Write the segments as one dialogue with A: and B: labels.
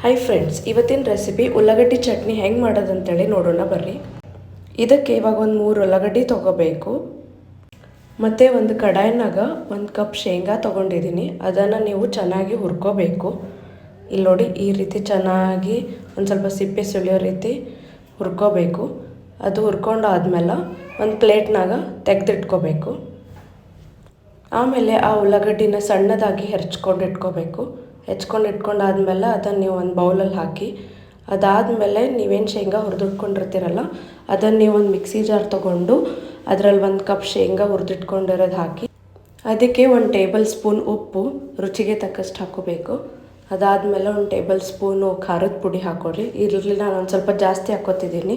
A: Hi friends ಇವತ್ತಿನ recipe ಉಳ್ಳಾಗಡ್ಡಿ ಚಟ್ನಿ ಹೆಂಗೆ ಮಾಡೋದಂತೇಳಿ ನೋಡೋಣ ಬರ್ರಿ. ಇದಕ್ಕೆ ಇವಾಗ ಒಂದು ಮೂರು ಉಳ್ಳಾಗಡ್ಡಿ ತೊಗೋಬೇಕು. ಮತ್ತು ಒಂದು ಕಡಾಯಿನಾಗ ಒಂದು ಕಪ್ ಶೇಂಗಾ ತೊಗೊಂಡಿದ್ದೀನಿ ಅದನ್ನು ನೀವು ಚೆನ್ನಾಗಿ ಹುರ್ಕೋಬೇಕು. ಇಲ್ಲಿ ನೋಡಿ ಈ ರೀತಿ ಚೆನ್ನಾಗಿ ಒಂದು ಸ್ವಲ್ಪ ಸಿಪ್ಪೆ ಸುಳಿಯೋ ರೀತಿ ಹುರ್ಕೋಬೇಕು. ಅದು ಹುರ್ಕೊಂಡು ಆದಮೇಲೆ ಒಂದು ಪ್ಲೇಟ್ನಾಗ ತೆಗೆದಿಟ್ಕೋಬೇಕು. ಆಮೇಲೆ ಆ ಉಳ್ಳಾಗಡ್ಡಿನ ಸಣ್ಣದಾಗಿ ಹೆರ್ಚ್ಕೊಂಡು ಇಟ್ಕೋಬೇಕು. ಹೆಚ್ಕೊಂಡು ಇಟ್ಕೊಂಡಾದ್ಮೇಲೆ ಅದನ್ನು ನೀವು ಒಂದು ಬೌಲಲ್ಲಿ ಹಾಕಿ, ಅದಾದಮೇಲೆ ನೀವೇನು ಶೇಂಗಾ ಹುರಿದಿಟ್ಕೊಂಡಿರ್ತೀರಲ್ಲ, ಅದನ್ನು ಒಂದು ಮಿಕ್ಸಿ ಜಾರ್ ತೊಗೊಂಡು ಅದರಲ್ಲಿ ಒಂದು ಕಪ್ ಶೇಂಗಾ ಹುರಿದಿಟ್ಕೊಂಡಿರೋದು ಹಾಕಿ, ಅದಕ್ಕೆ ಒಂದು ಟೇಬಲ್ ಸ್ಪೂನ್ ಉಪ್ಪು ರುಚಿಗೆ ತಕ್ಕಷ್ಟು ಹಾಕೋಬೇಕು. ಅದಾದಮೇಲೆ ಒಂದು ಟೇಬಲ್ ಸ್ಪೂನು ಖಾರದ ಪುಡಿ ಹಾಕೊಳ್ಳಿ ಇರಲಿ ನಾನು ಒಂದು ಸ್ವಲ್ಪ ಜಾಸ್ತಿ ಹಾಕೋತಿದ್ದೀನಿ.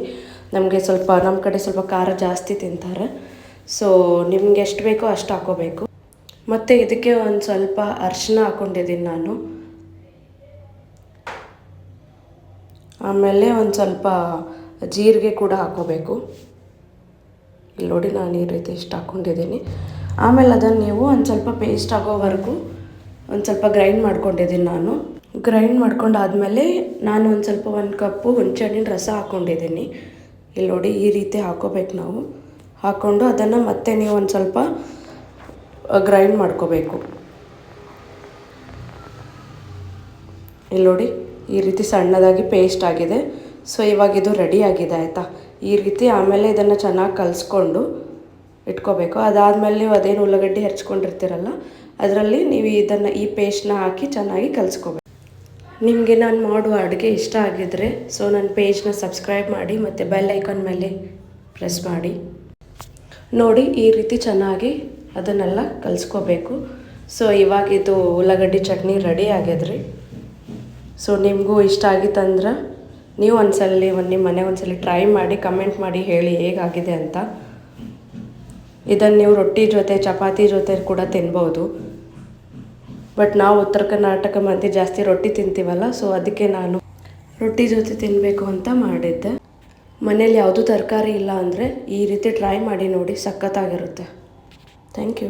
A: ನಮಗೆ ಸ್ವಲ್ಪ ನಮ್ಮ ಕಡೆ ಸ್ವಲ್ಪ ಖಾರ ಜಾಸ್ತಿ ತಿಂತಾರೆ. ಸೊ ನಿಮ್ಗೆ ಎಷ್ಟು ಬೇಕೋ ಅಷ್ಟು ಹಾಕೋಬೇಕು. ಮತ್ತು ಇದಕ್ಕೆ ಒಂದು ಸ್ವಲ್ಪ ಅರಿಶಿನ ಹಾಕ್ಕೊಂಡಿದ್ದೀನಿ ನಾನು. ಆಮೇಲೆ ಒಂದು ಸ್ವಲ್ಪ ಜೀರಿಗೆ ಕೂಡ ಹಾಕೋಬೇಕು. ಇಲ್ಲಿ ನೋಡಿ ನಾನು ಈ ರೀತಿ ಇಷ್ಟು ಹಾಕ್ಕೊಂಡಿದ್ದೀನಿ ಆಮೇಲೆ ಅದನ್ನು ನೀವು ಒಂದು ಸ್ವಲ್ಪ ಪೇಸ್ಟ್ ಆಗೋವರೆಗೂ ಒಂದು ಸ್ವಲ್ಪ ಗ್ರೈಂಡ್ ಮಾಡ್ಕೊಂಡಿದ್ದೀನಿ ನಾನು. ಗ್ರೈಂಡ್ ಮಾಡ್ಕೊಂಡಾದಮೇಲೆ ನಾನು ಒಂದು ಸ್ವಲ್ಪ ಒಂದು ಕಪ್ಪು ಹುಣಸೆಹಣ್ಣಿನ ರಸ ಹಾಕ್ಕೊಂಡಿದ್ದೀನಿ ಇಲ್ಲಿ ನೋಡಿ ಈ ರೀತಿ ಹಾಕೋಬೇಕು ನಾವು. ಹಾಕ್ಕೊಂಡು ಅದನ್ನು ಮತ್ತೆ ನೀವು ಒಂದು ಸ್ವಲ್ಪ ಗ್ರೈಂಡ್ ಮಾಡ್ಕೋಬೇಕು. ಇಲ್ಲಿ ನೋಡಿ ಈ ರೀತಿ ಸಣ್ಣದಾಗಿ ಪೇಸ್ಟ್ ಆಗಿದೆ. ಸೊ ಇವಾಗ ಇದು ರೆಡಿ ಆಗಿದೆ ಆಯಿತಾ? ಈ ರೀತಿ ಆಮೇಲೆ ಇದನ್ನು ಚೆನ್ನಾಗಿ ಕಲಿಸ್ಕೊಂಡು ಇಟ್ಕೋಬೇಕು. ಅದಾದಮೇಲೆ ನೀವು ಅದೇನು ಉಳ್ಳಾಗಡ್ಡಿ ಹೆಚ್ಕೊಂಡಿರ್ತೀರಲ್ಲ, ಅದರಲ್ಲಿ ನೀವು ಇದನ್ನು ಈ ಪೇಸ್ಟ್ನ ಹಾಕಿ ಚೆನ್ನಾಗಿ ಕಲಿಸ್ಕೋಬೇಕು. ನಿಮಗೆ ನಾನು ಮಾಡುವ ಅಡುಗೆ ಇಷ್ಟ ಆಗಿದ್ರೆ ಸೊ ನನ್ನ ಪೇಜ್ನ ಸಬ್ಸ್ಕ್ರೈಬ್ ಮಾಡಿ ಮತ್ತು ಬೆಲ್ ಐಕಾನ್ ಮೇಲೆ ಪ್ರೆಸ್ ಮಾಡಿ. ನೋಡಿ, ಈ ರೀತಿ ಚೆನ್ನಾಗಿ ಅದನ್ನೆಲ್ಲ ಕಲಿಸ್ಕೋಬೇಕು. ಸೊ ಇವಾಗ ಇದು ಉಳ್ಳಾಗಡ್ಡಿ ಚಟ್ನಿ ರೆಡಿ ಆಗ್ಯದ್ರಿ ಸೊ ನಿಮಗೂ ಇಷ್ಟ ಆಗಿತ್ತಂದ್ರೆ ನೀವು ಒಂದ್ಸಲ ಒಂದು ನಿಮ್ಮ ಮನೆಗೆ ಸಲ ಟ್ರೈ ಮಾಡಿ ಕಮೆಂಟ್ ಮಾಡಿ ಹೇಳಿ ಹೇಗಾಗಿದೆ ಅಂತ. ಇದನ್ನು ನೀವು ರೊಟ್ಟಿ ಜೊತೆ, ಚಪಾತಿ ಜೊತೆ ಕೂಡ ತಿನ್ಬೋದು. ಬಟ್ ನಾವು ಉತ್ತರ ಕರ್ನಾಟಕ ಮಂದಿ ಜಾಸ್ತಿ ರೊಟ್ಟಿ ತಿಂತೀವಲ್ಲ ಸೊ ಅದಕ್ಕೆ ನಾನು ರೊಟ್ಟಿ ಜೊತೆ ತಿನ್ನಬೇಕು ಅಂತ ಮಾಡಿದ್ದೆ. ಮನೇಲಿ ಯಾವುದೂ ತರಕಾರಿ ಇಲ್ಲ ಅಂದರೆ ಈ ರೀತಿ ಟ್ರೈ ಮಾಡಿ ನೋಡಿ, ಸಖತ್ತಾಗಿರುತ್ತೆ. Thank you